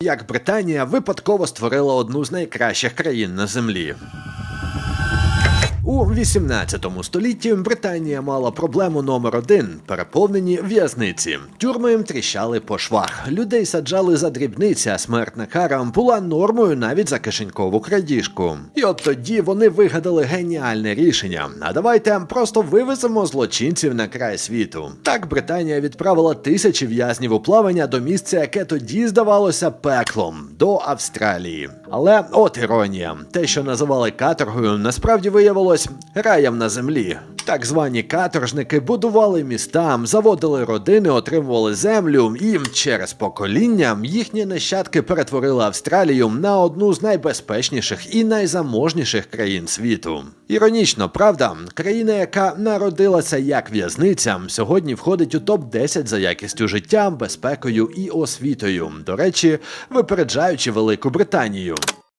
Як Британія випадково створила одну з найкращих країн на землі. У 18 столітті Британія мала проблему номер один переповнені в'язниці. Тюрми тріщали по швах. Людей саджали за дрібниці, а смертна кара була нормою навіть за кишенькову крадіжку. І от тоді вони вигадали геніальне рішення. А давайте просто вивеземо злочинців на край світу. Так Британія відправила тисячі в'язнів у плавання до місця, яке тоді здавалося пеклом до Австралії. Але от іронія, те, що називали каторгою, насправді виявилось раєм на землі. Так звані каторжники будували міста, заводили родини, отримували землю, і через покоління їхні нащадки перетворили Австралію на одну з найбезпечніших і найзаможніших країн світу. Іронічно, правда, країна, яка народилася як в'язниця, сьогодні входить у топ 10 за якістю життя, безпекою і освітою. До речі, випереджаючи Велику Британію.